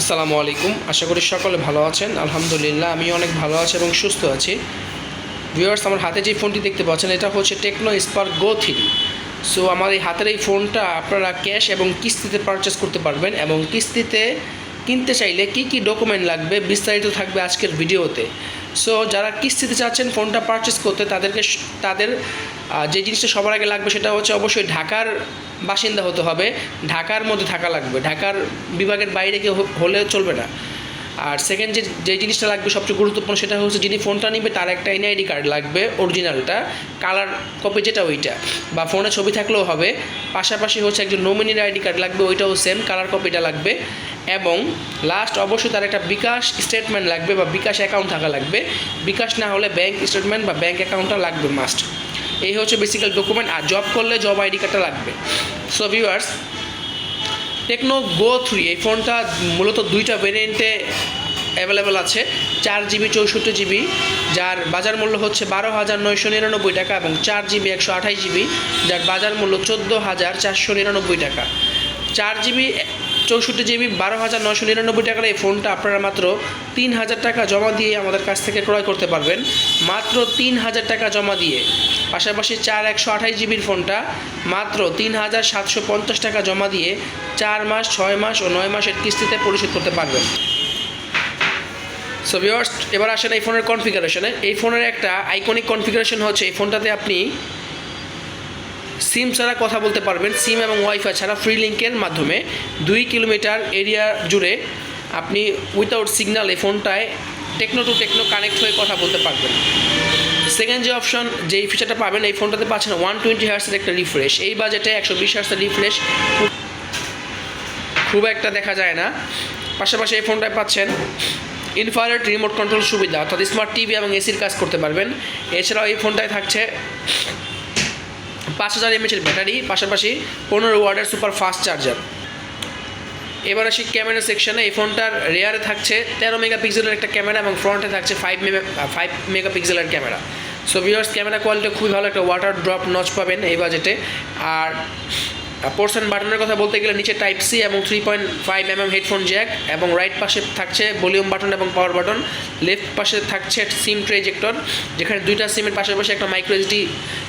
আসসালামু আলাইকুম। আশা করি সকলে ভালো আছেন। আলহামদুলিল্লাহ আমি অনেক ভালো আছি এবং সুস্থ আছি। ভিউয়ার্স আমার হাতে যে ফোনটি দেখতে পাচ্ছেন, এটা হচ্ছে Tecno Spark Go three so আমার এই হাতের এই ফোনটা আপনারা ক্যাশ এবং কিস্তিতে পারচেস করতে পারবেন এবং কিস্তিতে কিনতে চাইলে কি কি ডকুমেন্ট লাগবে বিস্তারিত থাকবে আজকের ভিডিওতে। সো যারা কিস্তিতে চাচ্ছেন ফোনটা পারচেস করতে, তাদেরকে তাদের যে জিনিসটা সবার আগে লাগবে সেটা হচ্ছে অবশ্যই ঢাকার বাসিন্দা হতে হবে। ঢাকার মধ্যে থাকা লাগবে। ঢাকার বিভাগের বাইরে কেউ হলে চলবে না। আর সেকেন্ড যে যে জিনিসটা লাগবে সবচেয়ে গুরুত্বপূর্ণ সেটা হচ্ছে যিনি ফোনটা নিবে তার একটা এনআইডি কার্ড লাগবে অরিজিনালটা কালার কপি যেটা ওইটা। বা ফোনে ছবি থাকলেও হবে। পাশাপাশি হচ্ছে একজন নমিনির আইডি কার্ড লাগবে, ওইটাও সেম কালার কপিটা লাগবে। এবং লাস্ট অবশ্যই তার একটা বিকাশ স্টেটমেন্ট লাগবে বা বিকাশ অ্যাকাউন্ট থাকা লাগবে। বিকাশ না হলে ব্যাংক স্টেটমেন্ট বা ব্যাংক অ্যাকাউন্টটা লাগবে মাস্ট এই হচ্ছে বেসিক্যাল ডকুমেন্ট আর জব করলে জব আইডি কার্ডটা লাগবে। So viewers Tecno Go three এই ফোনটা মূলত দুইটা ভেরিয়েন্টে অ্যাভেলেবেল আছে। চার জিবি চৌষট্টি জিবি যার বাজার মূল্য হচ্ছে বারো হাজার নয়শো নিরানব্বই টাকা এবং চার জিবি একশো আঠাশ জিবি যার বাজার মূল্য চোদ্দ হাজার চারশো নিরানব্বই টাকা। চার জিবি চৌষট্টি জিবি, বারো হাজার নশো নিরানব্বই টাকার এই ফোনটা আপনারা মাত্র তিন হাজার টাকা জমা দিয়ে আমাদের কাছ থেকে ক্রয় করতে পারবেন। মাত্র তিন হাজার টাকা জমা দিয়ে। পাশাপাশি চার একশো আঠাশ জিবির ফোনটা মাত্র তিন হাজার সাতশো পঞ্চাশ টাকা জমা দিয়ে চার মাস, ছয় মাস ও নয় মাসের কিস্তিতে পরিশোধ করতে পারবেন। সো ভিউয়ার্স এবার আসেন এই ফোনের কনফিগারেশনে এই ফোনের একটা আইকনিক কনফিগারেশন হচ্ছে এই ফোনটাতে আপনি সিম ছাড়া কথা বলতে পারবেন। সিম এবং ওয়াইফাই ছাড়া ফ্রি লিঙ্কের মাধ্যমে দুই কিলোমিটার এরিয়া জুড়ে আপনি উইথাউট সিগন্যাল এই ফোনটায় টেকনো টু টেকনো কানেক্ট হয়ে কথা বলতে পারবেন। সেকেন্ড যে অপশন যেই ফিচারটা পাবেন, এই ফোনটাতে পাচ্ছেন ওয়ান টোয়েন্টি হার্সের একটা রিফ্রেশ এই বাজেটে একশো বিশ হার্সের রিফ্রেশ খুব একটা দেখা যায় না। পাশাপাশি এই ফোনটায় পাচ্ছেন ইনফ্রারেড রিমোট কন্ট্রোল সুবিধা, অর্থাৎ স্মার্ট টিভি এবং এসির কাজ করতে পারবেন। এছাড়াও এই ফোনটায় থাকছে পাঁচ হাজার এমএচের ব্যাটারি পাশাপাশি পনেরো ওয়ার্ডের সুপার ফাস্ট চার্জার এবার আসি ক্যামেরা সেকশনে এই ফোনটার রেয়ারে থাকছে তেরো মেগাপিক্সেলের একটা ক্যামেরা এবং ফ্রন্টে থাকছে ফাইভ মেগা ফাইভ মেগাপিক্সেলের camera so viewers camera quality খুবই ভালো। একটা ওয়াটার ড্রপ নচ পাবেন এই বাজেটে আর পোর্শন বাটনের কথা বলতে গেলে নিচে টাইপ সি এবং three point five M M headphone jack এবং রাইট পাশে থাকছে ভলিউম বাটন এবং পাওয়ার বাটন লেফট পাশে থাকছে সিম ট্রেজেক্টর যেখানে দুইটা সিমের পাশাপাশি একটা মাইক্রো এসডি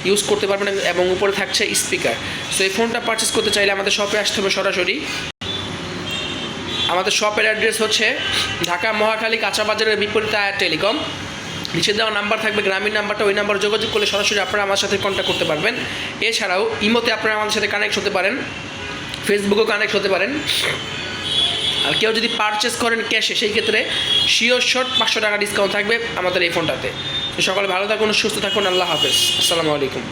ইউজ করতে পারবেন এবং উপরে থাকছে স্পিকার সো এই ফোনটা পারচেস করতে চাইলে আমাদের শপে আসতে হবে সরাসরি। আমাদের শপের অ্যাড্রেস হচ্ছে ঢাকা মহাখালী কাঁচা বাজারের বিপরীতে আয়ার টেলিকম। নিচে দেওয়া নাম্বার থাকবে, গ্রামীণ নাম্বারটা, ওই নাম্বার যোগাযোগ করলে সরাসরি আপনারা আমার সাথে কন্ট্যাক্ট করতে পারবেন। এছাড়াও ইমোতে আপনারা আমাদের সাথে কানেক্ট হতে পারেন ফেসবুকেও কানেক্ট হতে পারেন। আর কেউ যদি পারচেস করেন ক্যাশে সেই ক্ষেত্রে শিওর শট পাঁচশো টাকা ডিসকাউন্ট থাকবে আমাদের এই ফোনটাতে। তো সকালে ভালো থাকুন, সুস্থ থাকুন, আল্লাহ হাফেজ। আসসালামু আলাইকুম।